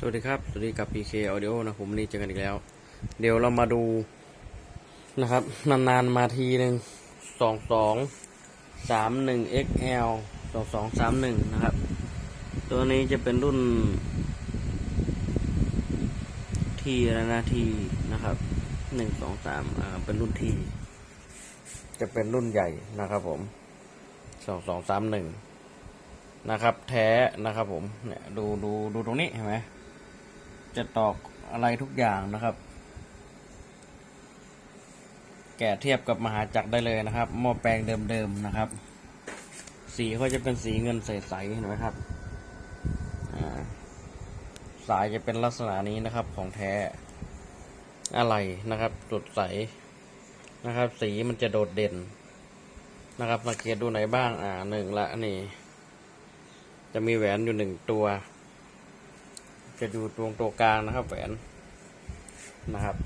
สวัสดีครับ สวัสดีกับ PK Audio นะผมวันนี่เจอกันอีกแล้ว เดี๋ยวเรามาดูนะครับ นานๆมาทีหนึ่งสองสองสามหนึ่ง XL สองสองสามหนึ่งนะครับ ตัวนี้จะเป็นรุ่น ทีอะนะทีนะครับหนึ่งสองสามอ่าเป็นรุ่นทีจะเป็นรุ่นใหญ่นะครับ ผมสองสองสามหนึ่งนะครับ แท้นะครับผมเนี่ยดูดูดูตรงนี้เห็นไหม จะตอกอะไรทุกอย่างนะครับ แกะเทียบกับมหาจักรได้เลยนะครับหม้อแปลงเดิมๆนะครับ สีก็จะเป็นสีเงินใสๆเห็นไหมครับสายจะเป็นลักษณะนี้นะครับของแท้อะไรนะครับสดใสนะครับ สีมันจะโดดเด่นนะครับสังเกตดูไหนบ้าง อ่าหนึ่งละนี่ จะมีแหวนอยู่หนึ่งตัว จะอยู่ตรงตัวกลางนะครับ แหวนนะครับ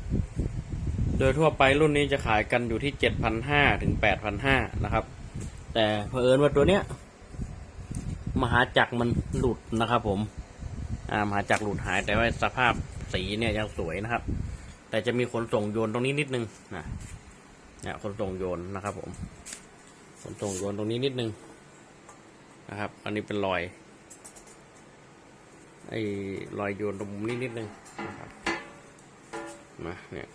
โดยทั่วไปรุ่นนี้จะขายกันอยู่ที่เจ็ดพันห้าถึงแปดพันห้านะครับ แต่เผอิญว่าตัวเนี้ย มหาจักรมันหลุดนะครับผม อ่ามหาจักรหลุดหายแต่ว่าสภาพสีเนี่ยยังสวยนะครับ แต่จะมีขนส่งโยนตรงนี้นิดนึงนะเนี่ยขนส่งโยนนะครับ ผมขนส่งโยนตรงนี้นิดนึงนะครับ อันนี้เป็นรอย ไอ้รอยโยนตรงมุมนี้นิดนึงนะครับมาเนี่ย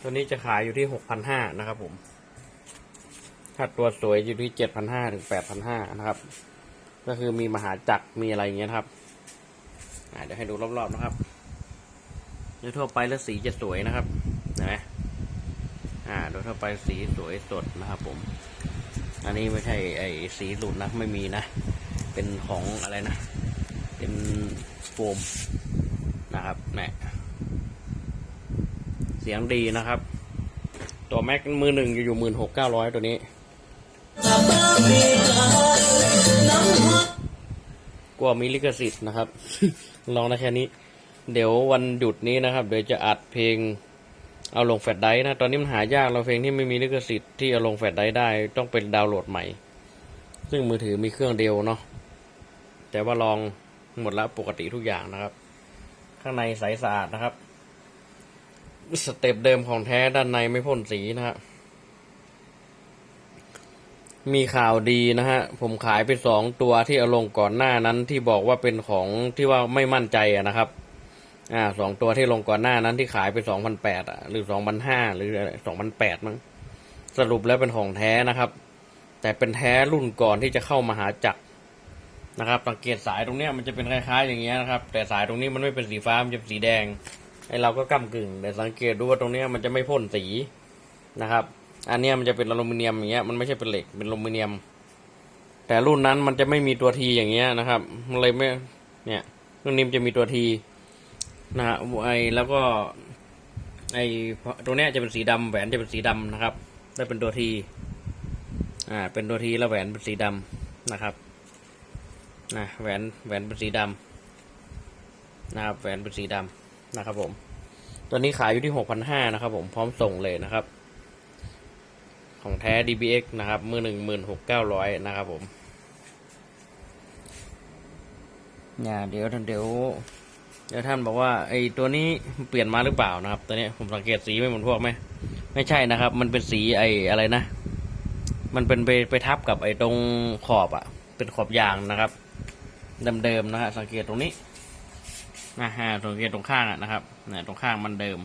ตัวนี้จะขายอยู่ที่หกพันห้านะครับผม ถ้าตัวสวยอยู่ที่เจ็ดพันห้าถึงแปดพันห้านะครับ ก็คือมีมหาจักรมีอะไรอย่างเงี้ยครับเดี๋ยวให้ดูรอบๆนะครับ ดยทั่วไปแล้วสีจะสวยนะครับเห็นไหมอ่า โดยทั่วไปสีสวยสดนะครับผม อันนี้ไม่ใช่ไอ้สีหลุดนะไม่มีนะ เป็นของอะไรนะ เป็นโฟมนะครับเนี่เสียงดีนะครับ ตัวแม็กมือหนึ่งอยู่หมื่นหกเก้าร้อยตัวนี้ กลัวมีลิขสิทธิ์นะครับ ลองได้แค่นี้ เดี๋ยววันหยุดนี้นะครับเดี๋ยวจะอัดเพลงเอาลงแฟลชไดร์นะ ตอนนี้มันหายากเราเพลงที่ไม่มีลิขสิทธิ์ที่เอาลงแฟลชไดร์ได้ต้องเป็นดาวน์โหลดใหม่ ซึ่งมือถือมีเครื่องเดียวเนาะแต่ว่าลองหมดแล้วปกติทุกอย่างนะครับ ข้างในใสสะอาดนะครับ สเต็ปเดิมของแท้ด้านในไม่พ่นสีนะครับมีข่าวดีนะฮะ ผมขายไปสองตัวที่เอาลงก่อนหน้านั้นที่บอกว่าเป็นของที่ว่าไม่มั่นใจนะครับ อ่าสองตัวที่ลงก่อนหน้านั้นที่ขายไปสองพันแปดอะหรือสองพันห้าหรือสองพันแปดมั้งสรุปแล้วเป็นของแท้นะครับ แต่เป็นแท้รุ่นก่อนที่จะเข้ามาหาจักรนะครับสังเกตสายตรงเนี้ยมันจะเป็นคล้ายๆอย่างเงี้ยนะครับ แต่สายตรงนี้มันไม่เป็นสีฟ้ามันจะเป็นสีแดงไอเราก็ก้ากึ่งแต่สังเกตดูว่าตรงเนี้ยมันจะไม่พ่นสีนะครับ อันเนี้ยมันจะเป็นอลูมิเนียมอย่างเงี้ยมันไม่ใช่เป็นเหล็กเป็นอลูมิเนียม แต่รุ่นนั้นมันจะไม่มีตัวทีอย่างเงี้ยนะครับมันเลยไม่เนี่ยรุ่นนี้มันจะมีตัวที นะฮะไอแล้วก็ ไอตรงเนี้ยจะเป็นสีดำแหวนจะเป็นสีดำนะครับ ได้เป็นตัวทีอ่าเป็นตัวทีแล้วแหวนเป็นสีดำนะครับนะแหวนแหวนเป็นสีดำนะครับแหวนเป็นสีดำนะครับผมตัวนี้ขายอยู่ที่หกพันห้านะครับผมพร้อมส่งเลยนะครับ ของแท้ DBX นะครับ มือหนึ่งหมื่นหกเก้าร้อยนะครับผมเนี่ยเดี๋ยวเดี๋ยว เดี๋ยวท่านบอกว่าไอ้ตัวนี้เปลี่ยนมาหรือเปล่านะครับ ตัวนี้ผมสังเกตสีไม่เหมือนพวกไหมไม่ใช่นะครับ มันเป็นสีไอ้อะไรนะ มันเป็นไปไปทับกับไอ้ตรงขอบอะ่ะ เป็นขอบยางนะครับเดิมๆนะฮะสังเกตตรงนี้นะฮะสังเกตตรงข้างอะนะครับเนี่ยตรงข้างมันเดิม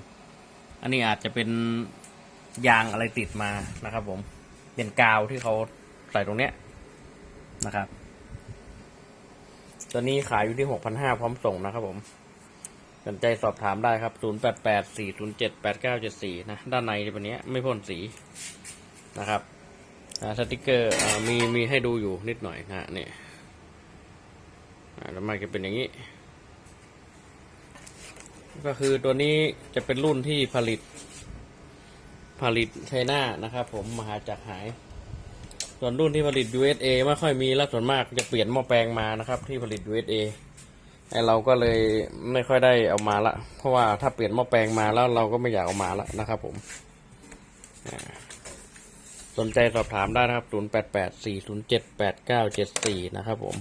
อันนี้อาจจะเป็นยางอะไรติดมานะครับ ผมเป็นกาวที่เขาใส่ตรงเนี้ยนะครับ ตัวนี้ขายอยู่ที่หกพันห้าพร้อมส่งนะครับผม นใจสอบถามได้ครับศูนย์แปดแปดสี่ศูนย์เจ็ดแปดเก้าเจ็ดสี่นะ ด้านในจะเป็นนี้ไม่พ่นสีนะครับอ่าสติกเกอร์มีมีให้ดูอยู่นิดหน่อยนะฮะเนี่ยอ่าแล้วมันจะเป็นอย่างนี้ ก็คือตัวนี้จะเป็นรุ่นที่ผลิต ผลิตไชน่านะครับ ผมมหาจักหาย ส่วนรุ่นที่ผลิต USA ไม่ค่อยมีแล้วส่วนมากจะเปลี่ยนหม้อแปลงมานะครับ ที่ผลิต USA ไอเราก็เลยไม่ค่อยได้เอามาละ เพราะว่าถ้าเปลี่ยนหม้อแปลงมาแล้วเราก็ไม่อยากเอามาละนะครับผมสนใจสอบถามได้นะครับ 0 8 8 4 0 7 8 9 7 4 นะครับผม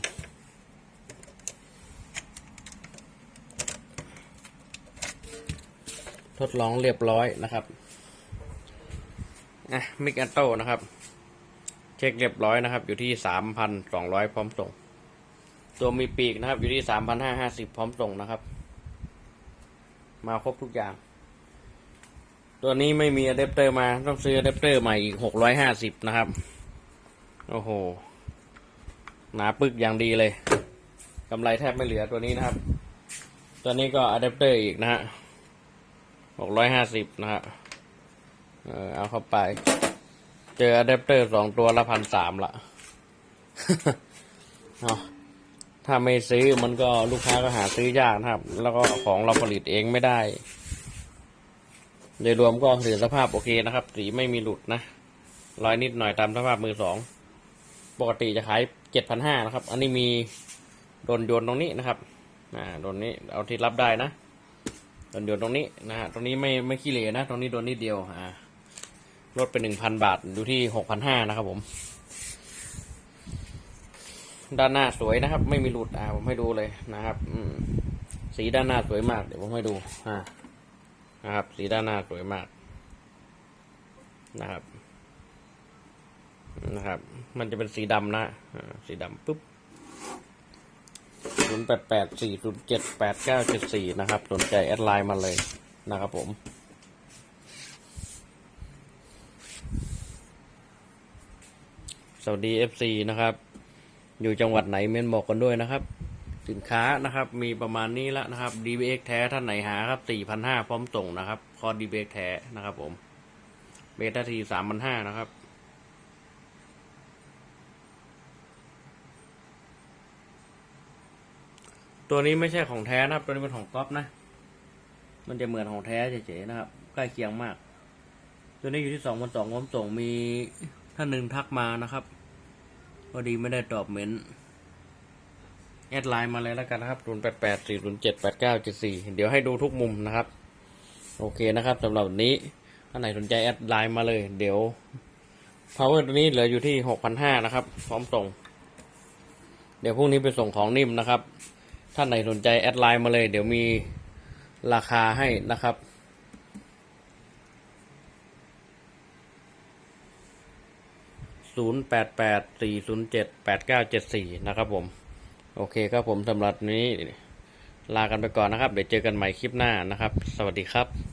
ทดลองเรียบร้อยนะครับอะมิกแอนโตนะครับ เช็คเรียบร้อยนะครับ อยู่ที่สามพันสองร้อยพร้อมส่ง ตัวมีปีกนะครับ อยู่ที่สามพันห้าห้าสิบพร้อมส่งนะครับ มาครบทุกอย่าง ตัวนี้ไม่มีอะแดปเตอร์มาต้องซื้ออะแดปเตอร์ใหม่อีกหกร้อยห้าสิบนะครับ โอ้โห หนาปึกอย่างดีเลยกำไรแทบไม่เหลือตัวนี้นะครับ ตัวนี้ก็อะแดปเตอร์อีกนะฮะหกร้อยห้าสิบนะฮะเออเอาเข้าไป เจออะแดปเตอร์สองตัวละพันสามละ เนาะ ถ้าไม่ซื้อมันก็ลูกค้าก็หาซื้อยากนะครับ แล้วก็ของเราผลิตเองไม่ได้ โดยรวมก็ถือสภาพโอเคนะครับ สีไม่มีหลุดนะรอยนิดหน่อยตามสภาพมือสอง ปกติจะขายเจ็ดพันห้านะครับ อันนี้มีโดนโยนตรงนี้นะครับอ่าโดนนี้เอาที่รับได้นะโดนโยนตรงนี้นะฮะตรงนี้ไม่ไม่ขี้เหร่นะ ตรงนี้โดนนิดเดียวอ่าลดไปหนึ่งพันบาทอยู่ที่หกพันห้านะครับผม ด้านหน้าสวยนะครับ ไม่มีหลุดอ่าผมให้ดูเลยนะครับ อืมสีด้านหน้าสวยมาก เดี๋ยวผมให้ดูอ่านะครับ สีด้านหน้าสวยมาก นะครับ นะครับ มันจะเป็นสีดำนะสีดำปุ๊บศูนย์แปดแปดสี่ศูนย์เจ็ดแปดเก้าเจ็ดสี่นะครับ สนใจแอดไลน์มาเลยนะครับผมสวัสดี FC นะครับ อยู่จังหวัดไหนเมนบอกกันด้วยนะครับ สินค้านะครับ มีประมาณนี้ล้วนะครับ DBX แท้ท่านไหนหาครับ4,500พร้อมส่งนะครับคอ DBX แท้นะครับ ผมเบต้าที3,500นะครับตัวนี้ไม่ใช่ของแท้นะครับ ตัวนี้เป็นของก๊อปนะ มันจะเหมือนของแท้เฉยๆนะครับ ใกล้เคียงมาก ตัวนี้อยู่ที่สองพันสองพร้อมส่งมีท่านหนึ่งทักมานะครับ พอดีไม่ได้ตอบเมนแอดไลน์มาเลยแล้วกันนะครับ0 8 8 4 0 7 8 9 7 4เดี๋ยวให้ดูทุกมุมนะครับ โอเคนะครับสำหรับวันนี้ถ้าไหนสนใจแอดไลน์มาเลย เดี๋ยว power ตัวนี้เหลืออยู่ที่6,500นะครับ พร้อมส่ง เดี๋ยวพรุ่งนี้ไปส่งของนิ่มนะครับ ท่านไหนสนใจแอดไลน์มาเลย เดี๋ยวมีราคาให้นะครับ ศูนย์แปดแปดสี่ศูนย์เจ็ดแปดเก้าเจ็ดสี่นะครับผม โอเคครับผมสำหรับนี้ ลากันไปก่อนนะครับ เดี๋ยวเจอกันใหม่คลิปหน้านะครับ สวัสดีครับ